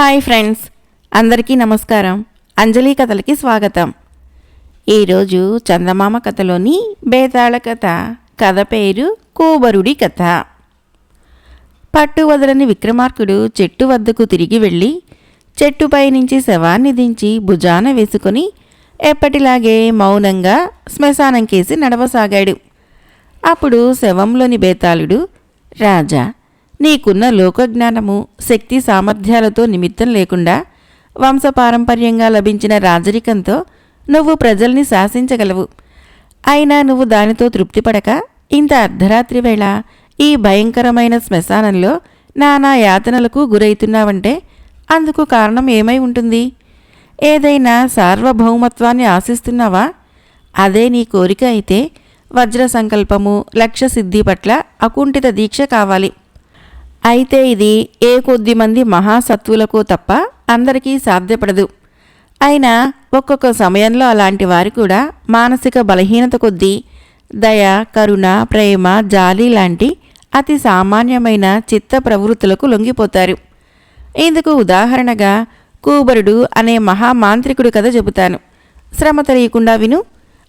Hi friends అందరికీ నమస్కారం. అంజలి కథలకి స్వాగతం. ఈరోజు చందమామ కథలోని బేతాళ కథ. కథ పేరు కూబరుడి కథ. పట్టు వదలని విక్రమార్కుడు చెట్టు వద్దకు తిరిగి వెళ్ళి చెట్టుపై నుంచి శవాన్ని దించి భుజాన వేసుకొని ఎప్పటిలాగే మౌనంగా శ్మశానం కేసి నడవసాగాడు. అప్పుడు శవంలోని బేతాళుడు రాజా నీకున్న లోకజ్ఞానము శక్తి సామర్థ్యాలతో నిమిత్తం లేకుండా వంశపారంపర్యంగా లభించిన రాజరికంతో నువ్వు ప్రజల్ని శాసించగలవు. అయినా నువ్వు దానితో తృప్తిపడక ఇంత అర్ధరాత్రి వేళ ఈ భయంకరమైన శ్మశానంలో నానా యాతనలకు గురవుతున్నావంటే అందుకు కారణం ఏమై ఉంటుంది? ఏదైనా సార్వభౌమత్వాన్ని ఆశిస్తున్నావా? అదే నీ కోరిక అయితే వజ్ర సంకల్పము లక్ష్య సిద్ధి పట్ల అకుంఠిత దీక్ష కావాలి. అయితే ఇది ఏ కొద్ది మంది మహాసత్వులకు తప్ప అందరికీ సాధ్యపడదు. అయినా ఒక్కొక్క సమయంలో అలాంటి వారు కూడా మానసిక బలహీనత కొద్దీ దయ కరుణ ప్రేమ జాలి లాంటి అతి సామాన్యమైన చిత్త ప్రవృత్తులకు లొంగిపోతారు. ఇందుకు ఉదాహరణగా కూబరుడు అనే మహామాంత్రికుడు కథ చెబుతాను. శ్రమ తెలియకుండా విను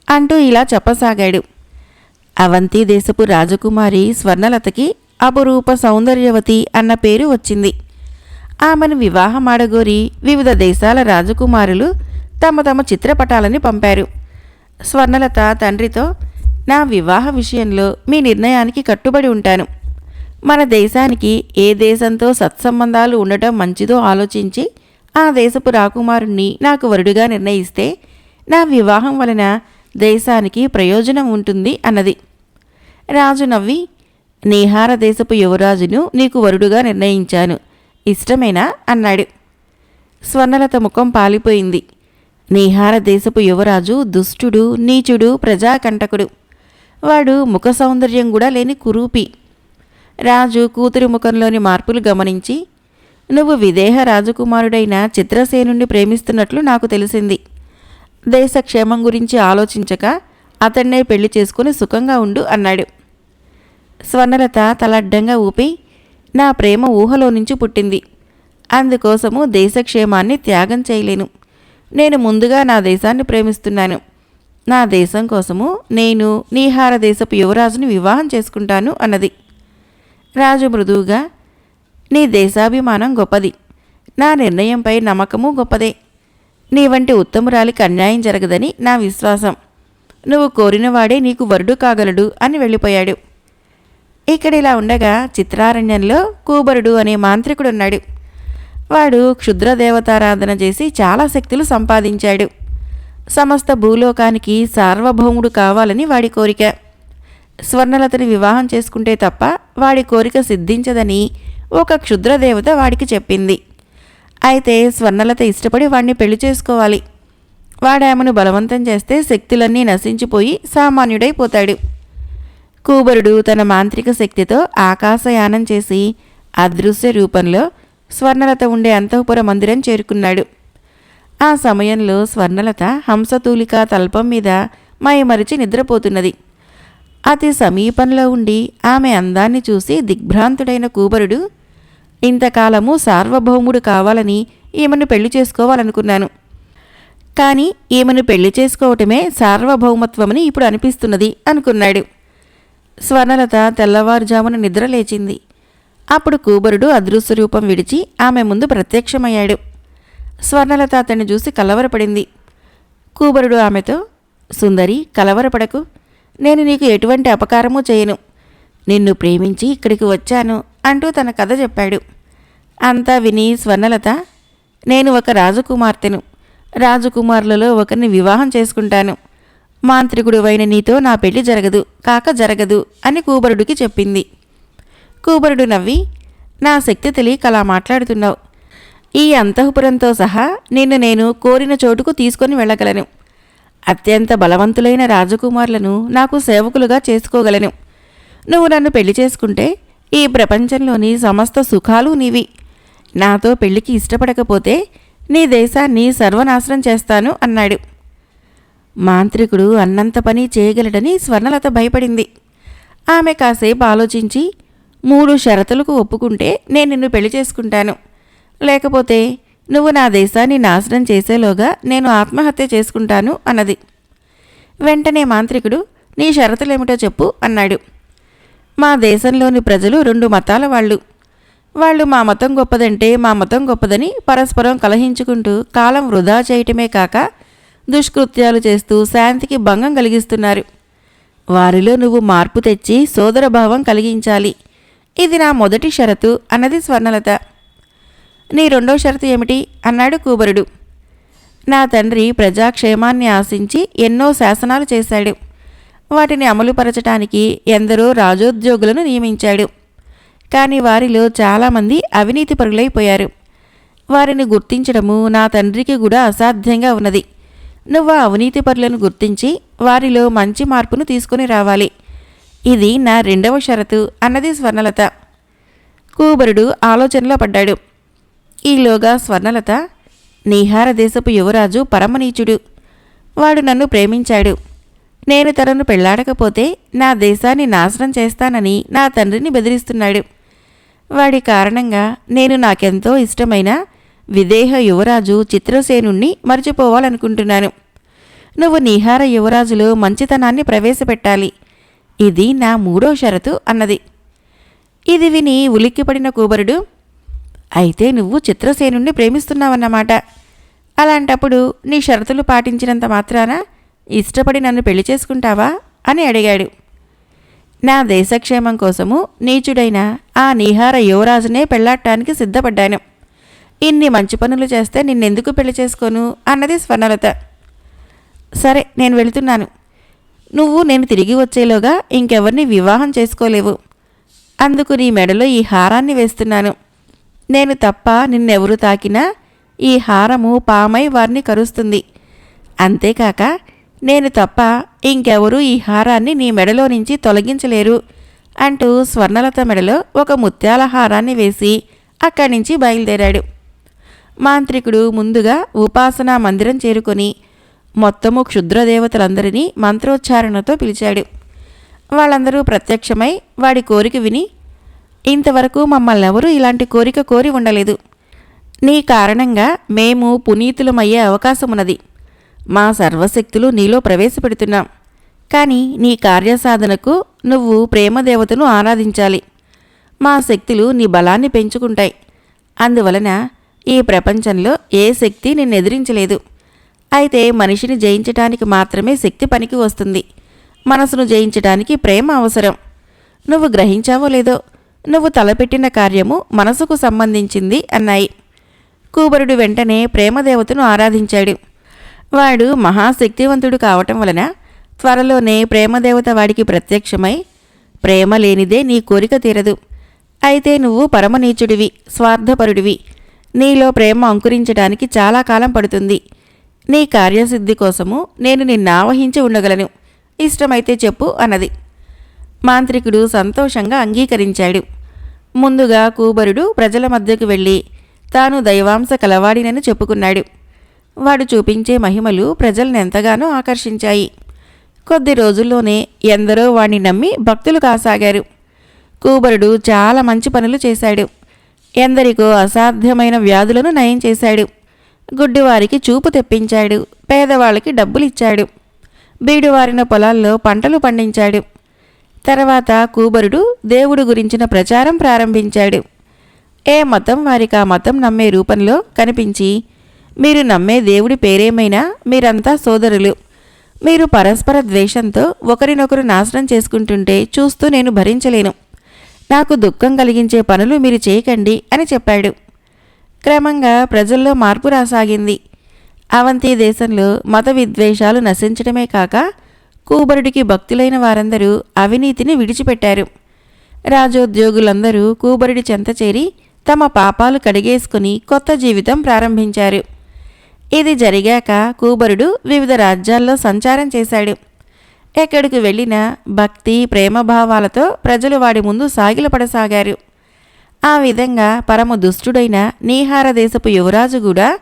అంటూ ఇలా చెప్పసాగాడు. అవంతి దేశపు రాజకుమారి స్వర్ణలతకి అపురూప సౌందర్యవతి అన్న పేరు వచ్చింది. ఆమెను వివాహమాడగోరి వివిధ దేశాల రాజకుమారులు తమ తమ చిత్రపటాలని పంపారు. స్వర్ణలత తండ్రితో నా వివాహ విషయంలో మీ నిర్ణయానికి కట్టుబడి ఉంటాను. మన దేశానికి ఏ దేశంతో సత్సంబంధాలు ఉండటం మంచిదో ఆలోచించి ఆ దేశపు రాకుమారుణ్ణి నాకు వరుడుగా నిర్ణయిస్తే నా వివాహం వలన దేశానికి ప్రయోజనం ఉంటుంది అన్నది. రాజు నవ్వి నీహార దేశపు యువరాజును నీకు వరుడుగా నిర్ణయించాను. ఇష్టమేనా? అన్నాడు. స్వర్ణలత ముఖం పాలిపోయింది. నీహార దేశపు యువరాజు దుష్టుడు నీచుడు ప్రజాకంటకుడు. వాడు ముఖ సౌందర్యం కూడా లేని కురూపి. రాజు కూతురి ముఖంలోని మార్పులు గమనించి నువ్వు విదేహ రాజకుమారుడైన చిత్రసేనుణ్ణి ప్రేమిస్తున్నట్లు నాకు తెలిసింది. దేశ క్షేమం గురించి ఆలోచించక అతన్నే పెళ్ళి చేసుకుని సుఖంగా ఉండు అన్నాడు. స్వర్ణలత తలడ్డంగా ఊపి నా ప్రేమ ఊహలో నుంచి పుట్టింది. అందుకోసము దేశక్షేమాన్ని త్యాగం చేయలేను. నేను ముందుగా నా దేశాన్ని ప్రేమిస్తున్నాను. నా దేశం కోసము నేను నీహార దేశపు యువరాజుని వివాహం చేసుకుంటాను అన్నది. రాజు మృదువుగా నీ దేశాభిమానం గొప్పది. నా నిర్ణయంపై నమ్మకము గొప్పదే. నీ వంటి ఉత్తమురాలికి అన్యాయం జరగదని నా విశ్వాసం. నువ్వు కోరినవాడే నీకు వరుడు కాగలడు అని వెళ్ళిపోయాడు. ఇక్కడ ఇలా ఉండగా చిత్రారణ్యంలో కూబరుడు అనే మాంత్రికుడు ఉన్నాడు. వాడు క్షుద్ర దేవతారాధన చేసి చాలా శక్తులు సంపాదించాడు. సమస్త భూలోకానికి సార్వభౌముడు కావాలని వాడి కోరిక. స్వర్ణలతని వివాహం చేసుకుంటే తప్ప వాడి కోరిక సిద్ధించదని ఒక క్షుద్ర దేవత వాడికి చెప్పింది. అయితే స్వర్ణలత ఇష్టపడి వాడిని పెళ్ళి చేసుకోవాలి. వాడామెను బలవంతం చేస్తే శక్తులన్నీ నశించిపోయి సామాన్యుడైపోతాడు. కూబరుడు తన మాంత్రిక శక్తితో ఆకాశయానం చేసి అదృశ్య రూపంలో స్వర్ణలత ఉండే అంతఃపుర మందిరం చేరుకున్నాడు. ఆ సమయంలో స్వర్ణలత హంసతూలిక తల్పం మీద మయమరిచి నిద్రపోతున్నది. అతి సమీపంలో ఉండి ఆమె అందాన్ని చూసి దిగ్భ్రాంతుడైన కూబరుడు ఇంతకాలము సార్వభౌముడు కావాలని ఈమెను పెళ్ళి చేసుకోవాలనుకున్నాను. కానీ ఈమెను పెళ్ళి చేసుకోవటమే సార్వభౌమత్వమని ఇప్పుడు అనిపిస్తున్నది అనుకున్నాడు. స్వర్ణలత తెల్లవారుజామున నిద్ర లేచింది. అప్పుడు కూబరుడు అదృశ్య రూపం విడిచి ఆమె ముందు ప్రత్యక్షమయ్యాడు. స్వర్ణలత అతన్ని చూసి కలవరపడింది. కూబరుడు ఆమెతో సుందరి కలవరపడకు. నేను నీకు ఎటువంటి అపకారమూ చేయను. నిన్ను ప్రేమించి ఇక్కడికి వచ్చాను అంటూ తన కథ చెప్పాడు. అంతా విని స్వర్ణలత నేను ఒక రాజకుమార్తెను. రాజకుమారులలో ఒకరిని వివాహం చేసుకుంటాను. మాంత్రికుడువైన నీతో నా పెళ్ళి జరగదు కాక జరగదు అని కూబరుడికి చెప్పింది. కూబరుడు నవ్వి నా శక్తి తెలియక అలా మాట్లాడుతున్నావు. ఈ అంతఃపురంతో సహా నిన్ను నేను కోరిన చోటుకు తీసుకొని వెళ్ళగలను. అత్యంత బలవంతులైన రాజకుమారులను నాకు సేవకులుగా చేసుకోగలను. నువ్వు నన్ను పెళ్ళి చేసుకుంటే ఈ ప్రపంచంలోని సమస్త సుఖాలు నీవి. నాతో పెళ్ళికి ఇష్టపడకపోతే నీ దేశాన్ని సర్వనాశనం చేస్తాను అన్నాడు. మాంత్రికుడు అన్నంత పని చేయగలడని స్వర్ణలత భయపడింది. ఆమె కాసేపు ఆలోచించి మూడు షరతులకు ఒప్పుకుంటే నేను నిన్ను పెళ్ళి చేసుకుంటాను. లేకపోతే నువ్వు నా దేశాన్ని నాశనం చేసేలోగా నేను ఆత్మహత్య చేసుకుంటాను అన్నది. వెంటనే మాంత్రికుడు నీ షరతులేమిటో చెప్పు అన్నాడు. మా దేశంలోని ప్రజలు రెండు మతాల వాళ్ళు. వాళ్ళు మా మతం గొప్పదంటే మా మతం గొప్పదని పరస్పరం కలహించుకుంటూ కాలం వృధా చేయటమే కాక దుష్కృత్యాలు చేస్తూ శాంతికి భంగం కలిగిస్తున్నారు. వారిలో నువ్వు మార్పు తెచ్చి సోదరభావం కలిగించాలి. ఇది నా మొదటి షరతు అన్నది స్వర్ణలత. నీ రెండో షరతు ఏమిటి? అన్నాడు కూబరుడు. నా తండ్రి ప్రజాక్షేమాన్ని ఆశించి ఎన్నో శాసనాలు చేశాడు. వాటిని అమలుపరచటానికి ఎందరో రాజోద్యోగులను నియమించాడు. కానీ వారిలో చాలామంది అవినీతి పరులైపోయారు. వారిని గుర్తించడము నా తండ్రికి కూడా అసాధ్యంగా ఉన్నది. నువ్వు అవినీతి పరులను గుర్తించి వారిలో మంచి మార్పును తీసుకుని రావాలి. ఇది నా రెండవ షరతు అన్నది స్వర్ణలత. కూబరుడు ఆలోచనలో పడ్డాడు. ఈలోగా స్వర్ణలత నీహార దేశపు యువరాజు పరమనీచుడు. వాడు నన్ను ప్రేమించాడు. నేను తనను పెళ్ళాడకపోతే నా దేశాన్ని నాశనం చేస్తానని నా తండ్రిని బెదిరిస్తున్నాడు. వాడి కారణంగా నేను నాకెంతో ఇష్టమైన విదేహ యువరాజు చిత్రసేనుణ్ణి మర్చిపోవాలనుకుంటున్నాను. నువ్వు నిహార యువరాజులో మంచితనాన్ని ప్రవేశపెట్టాలి. ఇది నా మూడో షరతు అన్నది. ఇది విని ఉలిక్కిపడిన కూబరుడు అయితే నువ్వు చిత్రసేనుణ్ణి ప్రేమిస్తున్నావన్నమాట. అలాంటప్పుడు నీ షరతులు పాటించినంత మాత్రాన ఇష్టపడి నన్ను పెళ్ళి చేసుకుంటావా? అని అడిగాడు. నా దేశక్షేమం కోసము నీచుడైన ఆ నీహార యువరాజునే పెళ్ళాడటానికి సిద్ధపడ్డాను. ఇన్ని మంచి పనులు చేస్తే నిన్నెందుకు పెళ్ళి చేసుకోను? అన్నది స్వర్ణలత. సరే నేను వెళుతున్నాను. నువ్వు నేను తిరిగి వచ్చేలోగా ఇంకెవరిని వివాహం చేసుకోలేవు. అందుకు నీ మెడలో ఈ హారాన్ని వేస్తున్నాను. నేను తప్ప నిన్నెవరు తాకినా ఈ హారము పామై వారిని కరుస్తుంది. అంతేకాక నేను తప్ప ఇంకెవరూ ఈ హారాన్ని నీ మెడలో నుంచి తొలగించలేరు అంటూ స్వర్ణలత మెడలో ఒక ముత్యాల హారాన్ని వేసి అక్కడి నుంచి బయలుదేరాడు. మాంత్రికుడు ముందుగా ఉపాసనా మందిరం చేరుకొని మొత్తము క్షుద్రదేవతలందరినీ మంత్రోచ్చారణతో పిలిచాడు. వాళ్ళందరూ ప్రత్యక్షమై వాడి కోరిక విని ఇంతవరకు మమ్మల్ని ఎవరూ ఇలాంటి కోరిక కోరి ఉండలేదు. నీ కారణంగా మేము పునీతులమయ్యే అవకాశం ఉన్నది మా సర్వశక్తులు నీలో ప్రవేశపెడుతున్నాం. కానీ నీ కార్యసాధనకు నువ్వు ప్రేమదేవతను ఆరాధించాలి. మా శక్తులు నీ బలాన్ని పెంచుకుంటాయి. అందువలన ఈ ప్రపంచంలో ఏ శక్తి నిన్ను ఎదిరించలేదు. అయితే మనిషిని జయించటానికి మాత్రమే శక్తి పనికి వస్తుంది. మనసును జయించటానికి ప్రేమ అవసరం. నువ్వు గ్రహించావో లేదో నువ్వు తలపెట్టిన కార్యము మనసుకు సంబంధించింది అన్నాయి. కూబరుడు వెంటనే ప్రేమదేవతను ఆరాధించాడు. వాడు మహాశక్తివంతుడు కావటం వలన త్వరలోనే ప్రేమదేవత వాడికి ప్రత్యక్షమై ప్రేమ లేనిదే నీ కోరిక తీరదు. అయితే నువ్వు పరమనీచుడివి స్వార్థపరుడివి నీలో ప్రేమ అంకురించడానికి చాలా కాలం పడుతుంది. నీ కార్యసిద్ధి కోసము నేను నిన్నావహించి ఉండగలను. ఇష్టమైతే చెప్పు అన్నది. మాంత్రికుడు సంతోషంగా అంగీకరించాడు. ముందుగా కూబరుడు ప్రజల మధ్యకు వెళ్ళి తాను దైవాంశ కలవాడినని చెప్పుకున్నాడు. వాడు చూపించే మహిమలు ప్రజల్ని ఎంతగానో ఆకర్షించాయి. కొద్ది రోజుల్లోనే ఎందరో వాణ్ణి నమ్మి భక్తులు కాసాగారు. కూబరుడు చాలా మంచి పనులు చేశాడు. ఎందరికో అసాధ్యమైన వ్యాధులను నయం చేశాడు. గుడ్డివారికి చూపు తెప్పించాడు. పేదవాళ్ళకి డబ్బులిచ్చాడు. బీడువారిన పొలాల్లో పంటలు పండించాడు. తర్వాత కూబరుడు దేవుడు గురించిన ప్రచారం ప్రారంభించాడు. ఏ మతం వారికి ఆ మతం నమ్మే రూపంలో కనిపించి మీరు నమ్మే దేవుడి పేరేమైనా మీరంతా సోదరులు. మీరు పరస్పర ద్వేషంతో ఒకరినొకరు నాశనం చేసుకుంటుంటే చూస్తూ నేను భరించలేను. నాకు దుఃఖం కలిగించే పనులు మీరు చేయకండి అని చెప్పాడు. క్రమంగా ప్రజల్లో మార్పు రాసాగింది. అవంతి దేశంలో మత విద్వేషాలు నశించడమే కాక కూబరుడికి భక్తులైన వారందరూ అవినీతిని విడిచిపెట్టారు. రాజోద్యోగులందరూ కూబరుడి చెంత చేరి తమ పాపాలు కడిగేసుకుని కొత్త జీవితం ప్రారంభించారు. ఇది జరిగాక కూబరుడు వివిధ రాజ్యాల్లో సంచారం చేశాడు. ఎక్కడికి వెళ్ళిన భక్తి ప్రేమభావాలతో ప్రజలు వాడి ముందు సాగిలపడసాగారు. ఆ విధంగా పరమ దుష్టుడైన నీహార దేశపు యువరాజు కూడా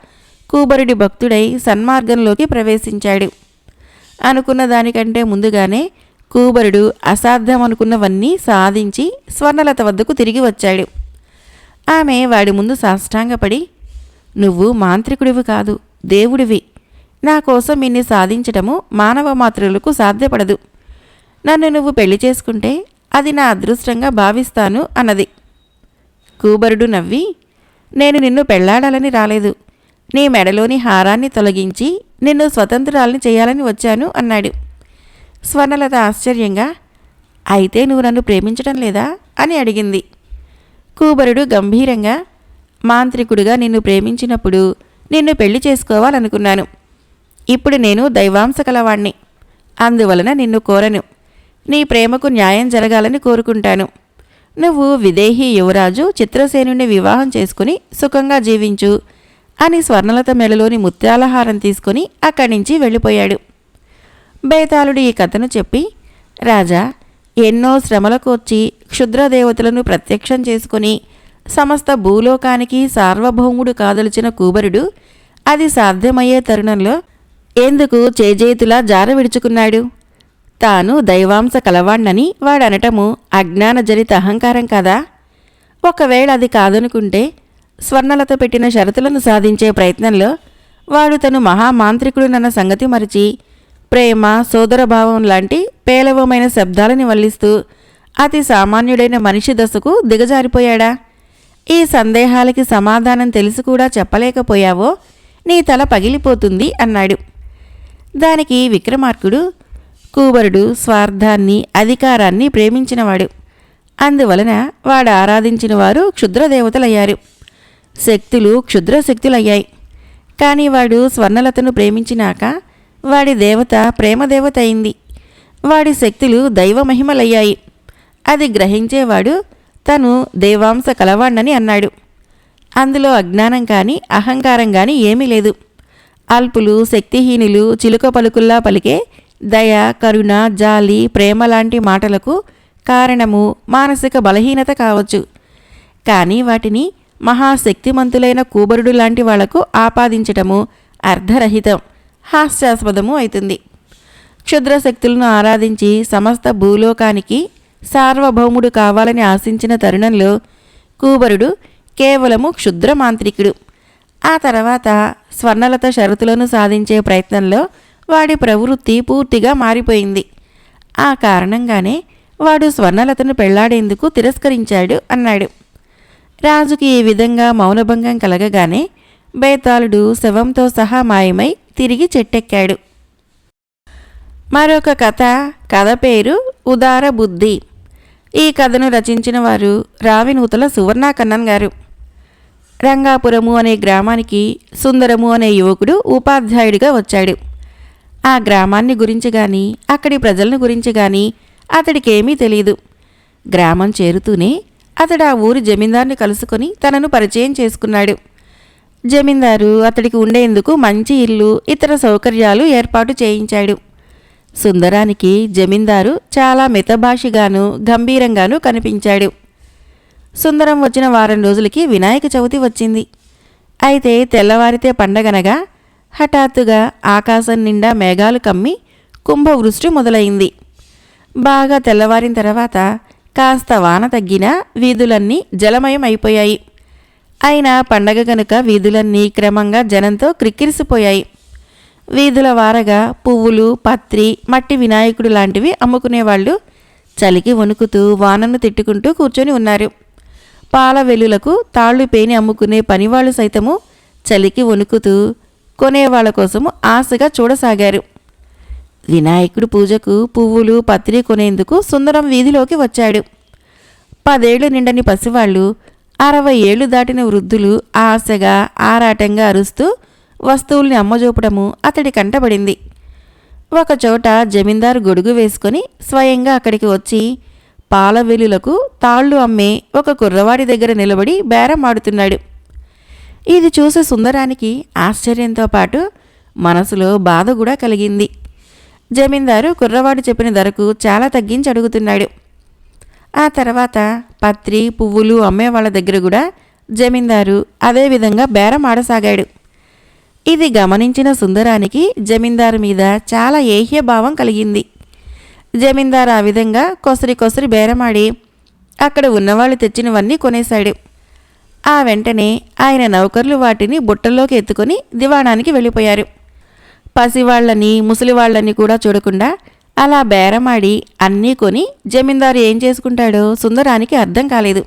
కూబరుడి భక్తుడై సన్మార్గంలోకి ప్రవేశించాడు. అనుకున్న దానికంటే ముందుగానే కూబరుడు అసాధ్యం అనుకున్నవన్నీ సాధించి స్వర్ణలత వద్దకు తిరిగి వచ్చాడు. ఆమె వాడి ముందు సాష్టాంగపడి నువ్వు మాంత్రికుడివి కాదు దేవుడివి. నా కోసం ఇన్ని సాధించటము మానవ మాతృలకు సాధ్యపడదు. నన్ను నువ్వు పెళ్ళి చేసుకుంటే అది నా అదృష్టంగా భావిస్తాను అన్నది. కూబరుడు నవ్వి నేను నిన్ను పెళ్ళాడాలని రాలేదు. నీ మెడలోని హారాన్ని తొలగించి నిన్ను స్వతంత్రాలని చేయాలని వచ్చాను అన్నాడు. స్వర్ణలత ఆశ్చర్యంగా అయితే నువ్వు నన్ను ప్రేమించడం లేదా? అని అడిగింది. కూబరుడు గంభీరంగా మాంత్రికుడుగా నిన్ను ప్రేమించినప్పుడు నిన్ను పెళ్ళి చేసుకోవాలనుకున్నాను. ఇప్పుడు నేను దైవాంశ కలవాణ్ణి. అందువలన నిన్ను కోరను. నీ ప్రేమకు న్యాయం జరగాలని కోరుకుంటాను. నువ్వు విదేహీ యువరాజు చిత్రసేనుని వివాహం చేసుకుని సుఖంగా జీవించు అని స్వర్ణలత మెడలోని ముత్యాలహారం తీసుకుని అక్కడి నుంచి వెళ్ళిపోయాడు. బేతాళుడు ఈ కథను చెప్పి రాజా ఎన్నో శ్రమలకు వచ్చి క్షుద్రదేవతలను ప్రత్యక్షం చేసుకుని సమస్త భూలోకానికి సార్వభౌముడు కాదలిచిన కూబరుడు అది సాధ్యమయ్యే తరుణంలో ఎందుకు చేజేతులా జార విడుచుకున్నాడు? తాను దైవాంశ కలవాణ్ణని వాడనటము అజ్ఞానజనిత అహంకారం కదా? ఒకవేళ అది కాదనుకుంటే స్వర్ణలత పెట్టిన షరతులను సాధించే ప్రయత్నంలో వాడు తను మహామాంత్రికుడునన్న సంగతి మరిచి ప్రేమ సోదరభావం లాంటి పేలవమైన శబ్దాలని వల్లిస్తూ అతి సామాన్యుడైన మనిషి దశకు దిగజారిపోయాడా? ఈ సందేహాలకి సమాధానం తెలిసి కూడా చెప్పలేకపోయావో నీ తల పగిలిపోతుంది అన్నాడు. దానికి విక్రమార్కుడు కూబరుడు స్వార్థాన్ని అధికారాన్ని ప్రేమించినవాడు. అందువలన వాడు ఆరాధించిన వారు క్షుద్రదేవతలయ్యారు. శక్తులు క్షుద్ర శక్తులయ్యాయి కానీ వాడు స్వర్ణలతను ప్రేమించినాక వాడి దేవత ప్రేమదేవత అయింది వాడి శక్తులు దైవ మహిమలయ్యాయి అది గ్రహించేవాడు తను దేవాంశ కలవాణ్ణని అన్నాడు. అందులో అజ్ఞానం కానీ అహంకారం కానీ ఏమీ లేదు. అల్పులు శక్తిహీనులు చిలుక పలుకుల్లా పలికే దయ కరుణ జాలి ప్రేమ లాంటి మాటలకు కారణము మానసిక బలహీనత కావచ్చు. కానీ వాటిని మహాశక్తిమంతులైన కూబరుడు లాంటి వాళ్ళకు ఆపాదించటము అర్ధరహితం హాస్యాస్పదము అవుతుంది క్షుద్రశక్తులను ఆరాధించి సమస్త భూలోకానికి సార్వభౌముడు కావాలని ఆశించిన తరుణంలో కూబరుడు కేవలము క్షుద్ర మాంత్రికుడు ఆ తర్వాత స్వర్ణలత షరతులను సాధించే ప్రయత్నంలో వాడి ప్రవృత్తి పూర్తిగా మారిపోయింది. ఆ కారణంగానే వాడు స్వర్ణలతను పెళ్ళాడేందుకు తిరస్కరించాడు అన్నాడు. రాజుకి ఈ విధంగా మౌనభంగం కలగగానే బేతాళుడు శవంతో సహా మాయమై తిరిగి చెట్టెక్కాడు. మరొక కథ కథ పేరు ఉదార బుద్ధి. ఈ కథను రచించిన వారు రావినూతల సువర్ణాకన్నన్ గారు. రంగాపురము అనే గ్రామానికి సుందరము అనే యువకుడు ఉపాధ్యాయుడిగా వచ్చాడు. ఆ గ్రామాన్ని గురించి కానీ అక్కడి ప్రజలను గురించి కానీ అతడికేమీ తెలియదు గ్రామం చేరుతూనే అతడు ఆ ఊరి జమీందార్ని కలుసుకొని తనను పరిచయం చేసుకున్నాడు. జమీందారు అతడికి ఉండేందుకు మంచి ఇల్లు ఇతర సౌకర్యాలు ఏర్పాటు చేయించాడు. సుందరానికి జమీందారు చాలా మితభాషిగాను గంభీరంగాను కనిపించాడు. సుందరం వచ్చిన వారం రోజులకి వినాయక చవితి వచ్చింది. అయితే తెల్లవారితే పండగనగా హఠాత్తుగా ఆకాశం నిండా మేఘాలు కమ్మి కుంభవృష్టి మొదలైంది. బాగా తెల్లవారిన తర్వాత కాస్త వాన తగ్గినా వీధులన్నీ జలమయం అయిపోయాయి. అయినా పండగ కనుక వీధులన్నీ క్రమంగా జనంతో క్రిక్కిరిసిపోయాయి. వీధుల వారగా పువ్వులు పత్రి మట్టి వినాయకుడు లాంటివి అమ్ముకునేవాళ్ళు చలికి వణుకుతూ వానను తిట్టుకుంటూ కూర్చొని ఉన్నారు. పాల వెల్లులకు తాళ్ళు పేని అమ్ముకునే పనివాళ్ళు సైతము చలికి వణుకుతూ కొనేవాళ్ళ కోసము ఆశగా చూడసాగారు. వినాయకుడు పూజకు పువ్వులు పత్రి కొనేందుకు సుందరం వీధిలోకి వచ్చాడు. పదేళ్ళు నిండని పసివాళ్ళు అరవై ఏళ్ళు దాటిన వృద్ధులు ఆశగా ఆరాటంగా అరుస్తూ వస్తువుల్ని అమ్మజూపడము అతడి కంటబడింది ఒకచోట జమీందారు గొడుగు వేసుకొని స్వయంగా అక్కడికి వచ్చి పాల వెలులకు తాళ్ళు అమ్మే ఒక కుర్రవాడి దగ్గర నిలబడి బేరం ఆడుతున్నాడు. ఇది చూసే సుందరానికి ఆశ్చర్యంతో పాటు మనసులో బాధ కూడా కలిగింది. జమీందారు కుర్రవాడు చెప్పిన ధరకు చాలా తగ్గించి అడుగుతున్నాడు. ఆ తర్వాత పత్రి పువ్వులు అమ్మే వాళ్ళ దగ్గర కూడా జమీందారు అదేవిధంగా బేరం ఆడసాగాడు. ఇది గమనించిన సుందరానికి జమీందారు మీద చాలా ఏహ్యభావం కలిగింది. జమీందారు ఆ విధంగా కొసరి కొసరి బేరమాడి అక్కడ ఉన్నవాళ్ళు తెచ్చినవన్నీ కొనేశాడు. ఆ వెంటనే ఆయన నౌకర్లు వాటిని బుట్టల్లోకి ఎత్తుకొని దివాణానికి వెళ్ళిపోయారు. పసివాళ్ళని ముసలివాళ్ళని కూడా చూడకుండా అలా బేరమాడి అన్నీ కొని జమీందారు ఏం చేసుకుంటాడో సుందరానికి అర్థం కాలేదు.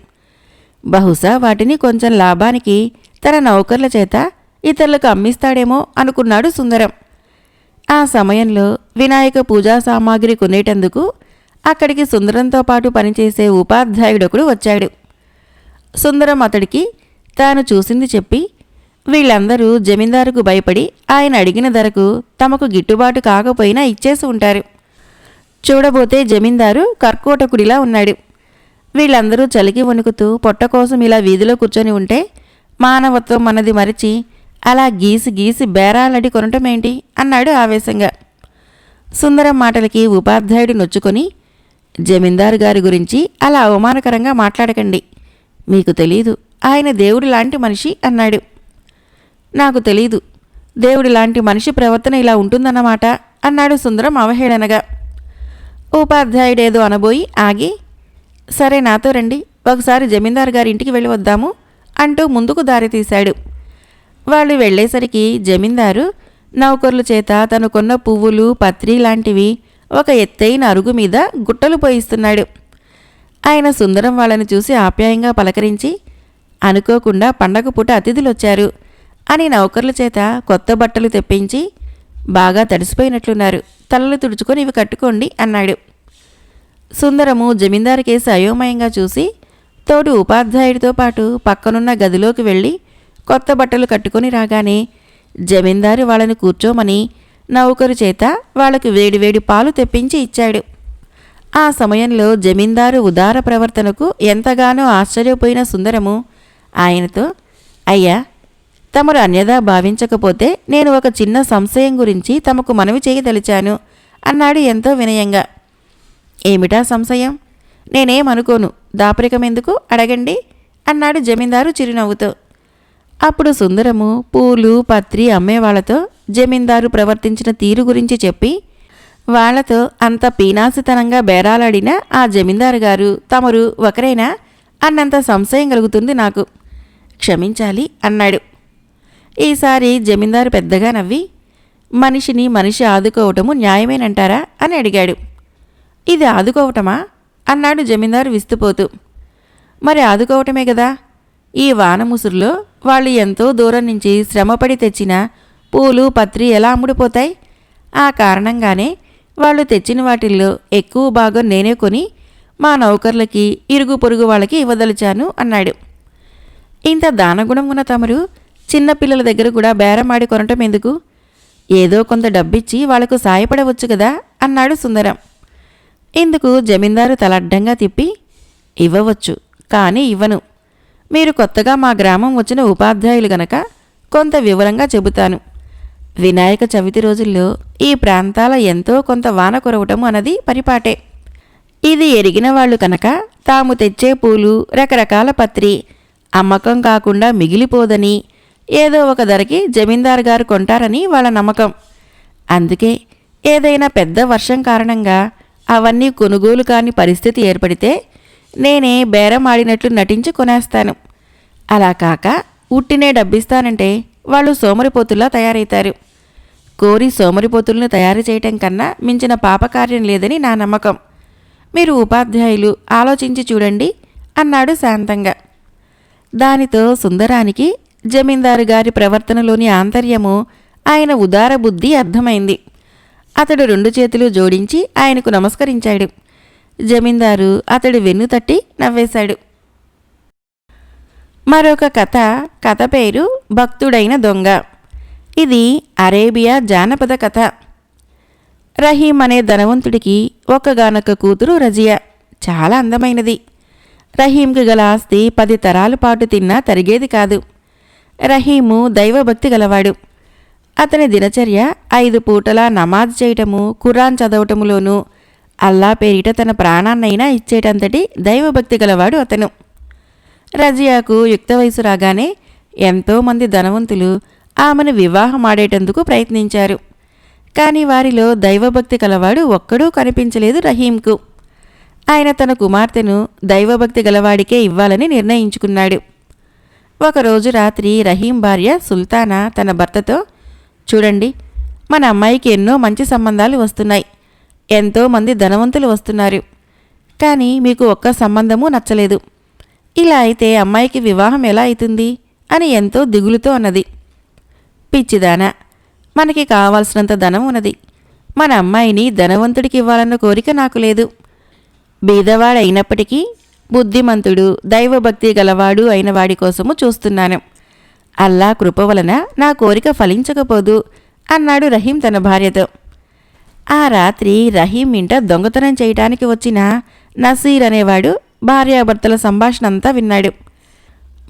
బహుశా వాటిని కొంచెం లాభానికి తన నౌకర్ల చేత ఇతరులకు అమ్మిస్తాడేమో అనుకున్నాడు సుందరం. ఆ సమయంలో వినాయక పూజా సామాగ్రి కొనేటందుకు అక్కడికి సుందరంతో పాటు పనిచేసే ఉపాధ్యాయుడొకడు వచ్చాడు. సుందరం అతడికి తాను చూసింది చెప్పి వీళ్ళందరూ జమీందారుకు భయపడి ఆయన అడిగిన ధరకు తమకు గిట్టుబాటు కాకపోయినా ఇచ్చేసి ఉంటారు. చూడబోతే జమీందారు కర్కోటకుడిలా ఉన్నాడు. వీళ్ళందరూ చలికి వణుకుతూ పొట్ట కోసం ఇలా వీధిలో కూర్చొని ఉంటే మానవత్వం అన్నది మరిచి అలా గీసి గీసి బేరాలడి కొనటమేంటి? అన్నాడు ఆవేశంగా. సుందరం మాటలకి ఉపాధ్యాయుడు నొచ్చుకొని జమీందారు గారి గురించి అలా అవమానకరంగా మాట్లాడకండి. మీకు తెలీదు ఆయన దేవుడు లాంటి మనిషి అన్నాడు. నాకు తెలీదు దేవుడి లాంటి మనిషి ప్రవర్తన ఇలా ఉంటుందన్నమాట అన్నాడు సుందరం అవహేళనగా. ఉపాధ్యాయుడేదో అనబోయి ఆగి సరే నాతో రండి ఒకసారి జమీందారు గారి ఇంటికి వెళ్ళి వద్దాము అంటూ ముందుకు దారి తీశాడు. వాళ్ళు వెళ్ళేసరికి జమీందారు నౌకర్ల చేత తను కొన్న పువ్వులు పత్రి లాంటివి ఒక ఎత్తైన అరుగు మీద గుట్టలు పోయిస్తున్నాడు. ఆయన సుందరం వాళ్ళని చూసి ఆప్యాయంగా పలకరించి అనుకోకుండా పండగ పూట అతిథులొచ్చారు అని నౌకర్ల చేత కొత్త బట్టలు తెప్పించి బాగా తడిసిపోయినట్లున్నారు. తలలు తుడుచుకొని ఇవి కట్టుకోండి అన్నాడు. సుందరము జమీందారు కేసు అయోమయంగా చూసి తోడు ఉపాధ్యాయుడితో పాటు పక్కనున్న గదిలోకి వెళ్ళి కొత్త బట్టలు కట్టుకొని రాగానే జమీందారు వాళ్ళని కూర్చోమని నౌకరు చేత వాళ్ళకి వేడివేడి పాలు తెప్పించి ఇచ్చాడు. ఆ సమయంలో జమీందారు ఉదార ప్రవర్తనకు ఎంతగానో ఆశ్చర్యపోయిన సుందరము ఆయనతో అయ్యా తమరు అన్యదా భావించకపోతే నేను ఒక చిన్న సంశయం గురించి తమకు మనవి చేయదలిచాను అన్నాడు ఎంతో వినయంగా. ఏమిటా సంశయం? నేనేమనుకోను. దాపరికమెందుకు? అడగండి అన్నాడు జమీందారు చిరునవ్వుతో. అప్పుడు సుందరము పూలు పత్రి అమ్మేవాళ్ళతో జమీందారు ప్రవర్తించిన తీరు గురించి చెప్పి వాళ్ళతో అంత పీనాసితనంగా బేరాలాడిన ఆ జమీందారు గారు తమరు ఒకరైనా? అన్నంత సంశయం కలుగుతుంది నాకు. క్షమించాలి అన్నాడు. ఈసారి జమీందారు పెద్దగా నవ్వి మనిషిని మనిషి ఆదుకోవటము న్యాయమేనంటారా? అని అడిగాడు. ఇది ఆదుకోవటమా? అన్నాడు జమీందారు విస్తుపోతూ. మరి ఆదుకోవటమే కదా? ఈ వాన ముసురులో వాళ్ళు ఎంతో దూరం నుంచి శ్రమపడి తెచ్చిన పూలు పత్రి ఎలా అమ్ముడిపోతాయి? ఆ కారణంగానే వాళ్ళు తెచ్చిన వాటిల్లో ఎక్కువ భాగం నేనే కొని మా నౌకర్లకి ఇరుగు పొరుగు వాళ్ళకి ఇవ్వదలిచాను అన్నాడు. ఇంత దానగుణం ఉన్న తమరు చిన్నపిల్లల దగ్గర కూడా బేరమాడి కొనటం ఎందుకు? ఏదో కొంత డబ్బిచ్చి వాళ్ళకు సాయపడవచ్చు కదా అన్నాడు సుందరం. ఇందుకు జమీందారు తలడ్డంగా తిప్పి ఇవ్వవచ్చు కానీ ఇవ్వను. మీరు కొత్తగా మా గ్రామం వచ్చిన ఉపాధ్యాయులు గనక కొంత వివరంగా చెబుతాను. వినాయక చవితి రోజుల్లో ఈ ప్రాంతాల ఎంతో కొంత వాన కురవటం అన్నది పరిపాటే. ఇది ఎరిగిన వాళ్ళు కనుక తాము తెచ్చే పూలు రకరకాల పత్రి అమ్మకం కాకుండా మిగిలిపోదని ఏదో ఒక ధరకి జమీందారు గారు కొంటారని వాళ్ళ నమ్మకం. అందుకే ఏదైనా పెద్ద వర్షం కారణంగా అవన్నీ కొనుగోలు కాని పరిస్థితి ఏర్పడితే నేనే బేరం ఆడినట్లు నటించి కొనేస్తాను. అలా కాక ఉట్టినే డబ్బిస్తానంటే వాళ్ళు సోమరిపోతుల్లా తయారవుతారు కోరి సోమరిపోతుల్ని తయారు చేయటం కన్నా మించిన పాపకార్యం లేదని నా నమ్మకం. మీరు ఉపాధ్యాయులు ఆలోచించి చూడండి అన్నాడు శాంతంగా. దానితో సుందరానికి జమీందారు గారి ప్రవర్తనలోని ఆంతర్యము ఆయన ఉదార బుద్ధి అర్థమైంది. అతడు రెండు చేతులు జోడించి ఆయనకు నమస్కరించాడు. జమీందారు అతడి వెన్ను తట్టి నవ్వేశాడు. మరొక కథ కథ పేరు భక్తుడైన దొంగ. ఇది అరేబియా జానపద కథ. రహీం అనే ధనవంతుడికి ఒక్కగానొక్క కూతురు రజియా. చాలా అందమైనది. రహీంకి గల ఆస్తి పది తరాల పాటు తిన్నా తరిగేది కాదు. రహీము దైవభక్తి గలవాడు. అతని దినచర్య ఐదు పూటలా నమాజ్ చేయటము ఖురాన్ చదవటములోనూ అల్లా పేరిట తన ప్రాణాన్నైనా ఇచ్చేటంతటి దైవభక్తి గలవాడు అతను. రజియాకు యుక్త వయసు రాగానే ఎంతోమంది ధనవంతులు ఆమెను వివాహం ఆడేటందుకు ప్రయత్నించారు. కానీ వారిలో దైవభక్తి కలవాడు ఒక్కడూ కనిపించలేదు రహీంకు. ఆయన తన కుమార్తెను దైవభక్తి గలవాడికే ఇవ్వాలని నిర్ణయించుకున్నాడు. ఒకరోజు రాత్రి రహీం భార్య సుల్తానా తన భర్తతో చూడండి మన అమ్మాయికి ఎన్నో మంచి సంబంధాలు వస్తున్నాయి. ఎంతోమంది ధనవంతులు వస్తున్నారు. కానీ మీకు ఒక్క సంబంధము నచ్చలేదు. ఇలా అయితే అమ్మాయికి వివాహం ఎలా అవుతుంది అని ఎంతో దిగులుతో అన్నది. పిచ్చిదాన మనకి కావాల్సినంత ధనం ఉన్నది. మన అమ్మాయిని ధనవంతుడికి ఇవ్వాలన్న కోరిక నాకు లేదు. బీదవాడైనప్పటికీ బుద్ధిమంతుడు దైవభక్తి గలవాడు అయిన వాడి కోసము చూస్తున్నాను. అల్లా కృప వలన నా కోరిక ఫలించకపోదు అన్నాడు రహీం తన భార్యతో. ఆ రాత్రి రహీం ఇంట దొంగతనం చేయటానికి వచ్చిన నసీర్ అనేవాడు భార్యాభర్తల సంభాషణ అంతా విన్నాడు.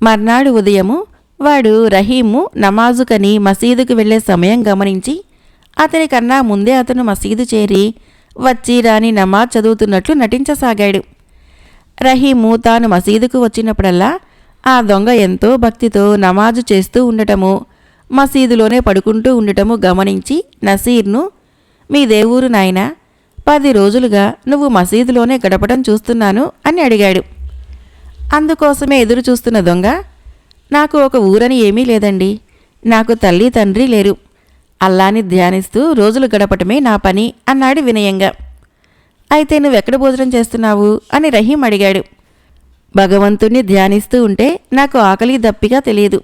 మర్నాడు ఉదయము వాడు రహీము నమాజుకని మసీదుకు వెళ్ళే సమయం గమనించి అతని కన్నా ముందే అతను మసీదు చేరి వచ్చి రాని నమాజ్ చదువుతున్నట్లు నటించసాగాడు. రహీము తాను మసీదుకు వచ్చినప్పుడల్లా ఆ దొంగ ఎంతో భక్తితో నమాజు చేస్తూ ఉండటము మసీదులోనే పడుకుంటూ ఉండటము గమనించి నసీర్ను మీ దేవురు నాయనా పది రోజులుగా నువ్వు మసీదులోనే గడపడం చూస్తున్నాను అని అడిగాడు. అందుకోసమే ఎదురు చూస్తున్న దొంగ నాకు ఒక ఊరని ఏమీ లేదండి. నాకు తల్లి తండ్రి లేరు. అల్లాని ధ్యానిస్తూ రోజులు గడపటమే నా పని అన్నాడు వినయంగా. అయితే నువ్వెక్కడ భోజనం చేస్తున్నావు? అని రహీం అడిగాడు. భగవంతుణ్ణి ధ్యానిస్తూ ఉంటే నాకు ఆకలి దప్పిగా తెలియదు.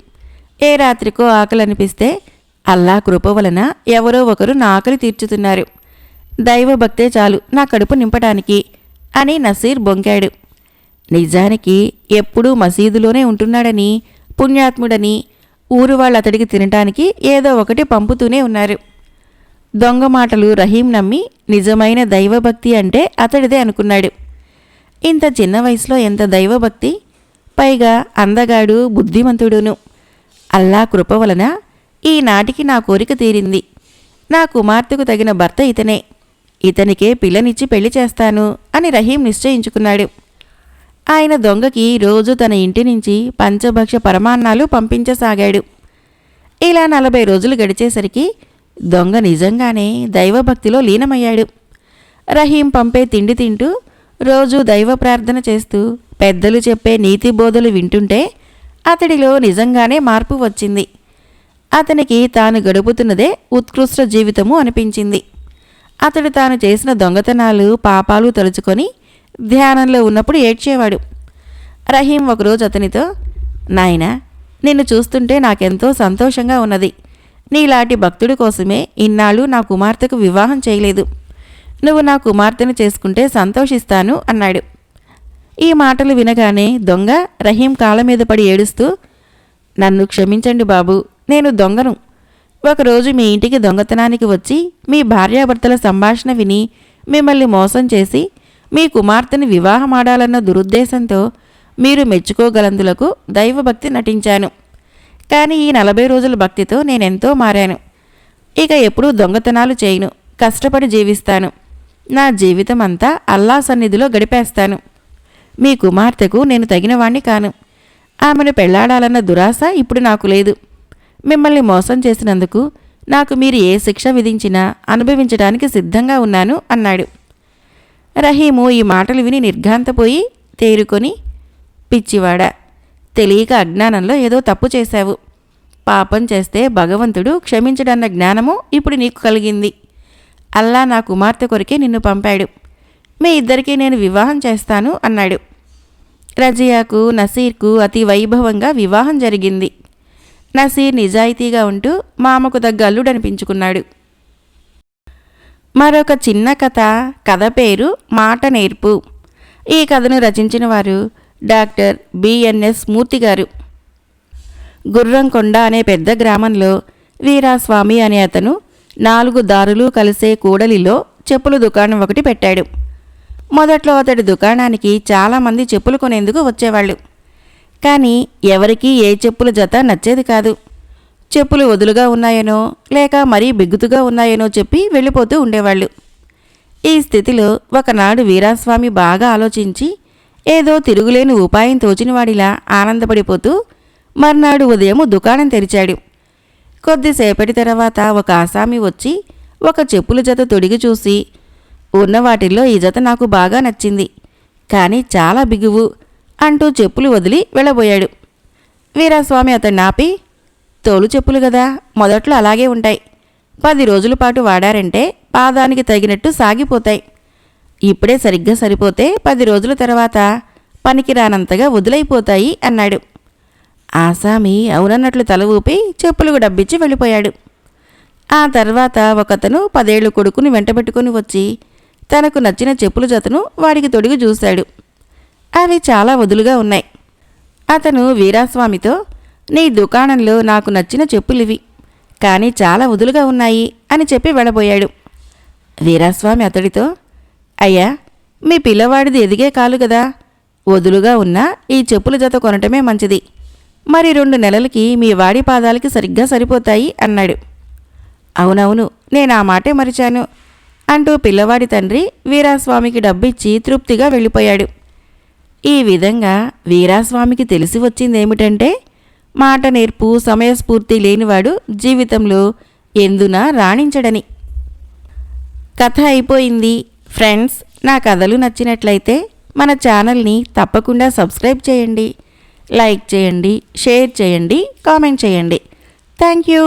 ఏ రాత్రికో ఆకలి అనిపిస్తే అల్లా కృప వలన ఎవరో ఒకరు నా ఆకలి తీర్చుతున్నారు. దైవభక్తే చాలు నా కడుపు నింపటానికి అని నసీర్ బొంకాడు. నిజానికి ఎప్పుడూ మసీదులోనే ఉంటున్నాడని పుణ్యాత్ముడని ఊరు వాళ్ళు అతడికి తినటానికి ఏదో ఒకటి పంపుతూనే ఉన్నారు. దొంగ మాటలు రహీం నమ్మి నిజమైన దైవభక్తి అంటే అతడిదే అనుకున్నాడు. ఇంత చిన్న వయసులో ఎంత దైవభక్తి? పైగా అందగాడు బుద్ధిమంతుడును. అల్లా కృప వలన ఈనాటికి నా కోరిక తీరింది. నా కుమార్తెకు తగిన భర్త ఇతనే. ఇతనికే పిల్లనిచ్చి పెళ్ళి చేస్తాను అని రహీం నిశ్చయించుకున్నాడు. ఆయన దొంగకి రోజు తన ఇంటి నుంచి పంచభక్ష పరమాన్నాలు పంపించసాగాడు. ఇలా నలభై రోజులు గడిచేసరికి దొంగ నిజంగానే దైవభక్తిలో లీనమయ్యాడు. రహీం పంపే తిండి తింటూ రోజు దైవ ప్రార్థన చేస్తూ పెద్దలు చెప్పే నీతి బోధలు వింటుంటే అతడిలో నిజంగానే మార్పు వచ్చింది. అతనికి తాను గడుపుతున్నదే ఉత్కృష్ట జీవితము అనిపించింది. అతడు తాను చేసిన దొంగతనాలు పాపాలు తలుచుకొని ధ్యానంలో ఉన్నప్పుడు ఏడ్చేవాడు. రహీం ఒకరోజు అతనితో నాయనా నిన్ను చూస్తుంటే నాకెంతో సంతోషంగా ఉన్నది. నీలాంటి భక్తుడి కోసమే ఇన్నాళ్ళు నా కుమార్తెకు వివాహం చేయలేదు. నువ్వు నా కుమార్తెను చేసుకుంటే సంతోషిస్తాను అన్నాడు. ఈ మాటలు వినగానే దొంగ రహీం కాళ్ళ మీద పడి ఏడుస్తూ నన్ను క్షమించండి బాబు నేను దొంగను. ఒకరోజు మీ ఇంటికి దొంగతనానికి వచ్చి మీ భార్యాభర్తల సంభాషణ విని మిమ్మల్ని మోసం చేసి మీ కుమార్తెని వివాహమాడాలన్న దురుద్దేశంతో మీరు మెచ్చుకోగలందులకు దైవభక్తి నటించాను. కానీ ఈ నలభై రోజుల భక్తితో నేనెంతో మారాను. ఇక ఎప్పుడూ దొంగతనాలు చేయను. కష్టపడి జీవిస్తాను. నా జీవితం అంతా అల్లా సన్నిధిలో గడిపేస్తాను. మీ కుమార్తెకు నేను తగినవాణ్ణి కాను. ఆమెను పెళ్ళాడాలన్న దురాశ ఇప్పుడు నాకు లేదు. మిమ్మల్ని మోసం చేసినందుకు నాకు మీరు ఏ శిక్ష విధించినా అనుభవించడానికి సిద్ధంగా ఉన్నాను అన్నాడు. రహీము ఈ మాటలు విని నిర్ఘాంతపోయి తేరుకొని పిచ్చివాడ తెలియక అజ్ఞానంలో ఏదో తప్పు చేశావు. పాపం చేస్తే భగవంతుడు క్షమించడన్న జ్ఞానము ఇప్పుడు నీకు కలిగింది. అల్లా నా కుమార్తె కొరికే నిన్ను పంపాడు. మీ ఇద్దరికీ నేను వివాహం చేస్తాను అన్నాడు. రజియాకు నసీర్కు అతి వైభవంగా వివాహం జరిగింది. నసీర్ నిజాయితీగా ఉంటూ మామకు తగ్గ అల్లుడనిపించుకున్నాడు మరొక చిన్న కథ కథ పేరు మాట నేర్పు. ఈ కథను రచించిన వారు డాక్టర్ బిఎన్ఎస్ మూర్తి గారు. గుర్రంకొండ అనే పెద్ద గ్రామంలో వీరాస్వామి అనే అతను నాలుగు దారులు కలిసే కూడలిలో చెప్పుల దుకాణం ఒకటి పెట్టాడు. మొదట్లో అతడి దుకాణానికి చాలామంది చెప్పులు కొనేందుకు వచ్చేవాళ్ళు. కానీ ఎవరికీ ఏ చెప్పుల జత నచ్చేది కాదు. చెప్పులు వదులుగా ఉన్నాయనో లేక మరీ బిగ్గుతుగా ఉన్నాయనో చెప్పి వెళ్ళిపోతూ ఉండేవాళ్ళు. ఈ స్థితిలో ఒకనాడు వీరాస్వామి బాగా ఆలోచించి ఏదో తిరుగులేని ఉపాయం తోచినవాడిలా ఆనందపడిపోతూ మర్నాడు ఉదయం దుకాణం తెరిచాడు. కొద్దిసేపటి తర్వాత ఒక ఆసామి వచ్చి ఒక చెప్పుల జత తొడిగి చూసి ఉన్న వాటిల్లో ఈ జత నాకు బాగా నచ్చింది కానీ చాలా బిగువు అంటూ చెప్పులు వదిలి వెళ్ళబోయాడు. వీరాస్వామి అతన్ని ఆపి తోలు చెప్పులు కదా మొదట్లో అలాగే ఉంటాయి. పది రోజుల పాటు వాడారంటే పాదానికి తగినట్టు సాగిపోతాయి. ఇప్పుడే సరిగ్గా సరిపోతే పది రోజుల తర్వాత పనికిరానంతగా వదిలైపోతాయి అన్నాడు. ఆసామి అవునన్నట్లు తల ఊపి చెప్పులకు డబ్బిచ్చి వెళ్ళిపోయాడు. ఆ తర్వాత ఒకతను పదేళ్ళు కొడుకుని వెంటబెట్టుకుని వచ్చి తనకు నచ్చిన చెప్పుల జతను వాడికి తొడిగి చూశాడు. అవి చాలా వదులుగా ఉన్నాయి. అతను వీరాస్వామితో నీ దుకాణంలో నాకు నచ్చిన చెప్పులివి కానీ చాలా వదులుగా ఉన్నాయి అని చెప్పి వెళ్ళబోయాడు. వీరాస్వామి అతడితో అయ్యా మీ పిల్లవాడిది ఎదిగే కాలు కదా వదులుగా ఉన్న ఈ చెప్పుల జత కొనటమే మంచిది. మరి రెండు నెలలకి మీ వాడి పాదాలకి సరిగ్గా సరిపోతాయి అన్నాడు. అవునవును నేను ఆ మాటే మరిచాను అంటూ పిల్లవాడి తండ్రి వీరాస్వామికి డబ్బిచ్చి తృప్తిగా వెళ్ళిపోయాడు. ఈ విధంగా వీరాస్వామికి తెలిసి వచ్చిందేమిటంటే మాట నేర్పు సమయస్ఫూర్తి లేనివాడు జీవితంలో ఎందునా రాణించడని. కథ అయిపోయింది. ఫ్రెండ్స్ నా కథలు నచ్చినట్లయితే మన ఛానల్ని తప్పకుండా సబ్స్క్రైబ్ చేయండి. లైక్ చేయండి షేర్ చేయండి కామెంట్ చేయండి. Thank you.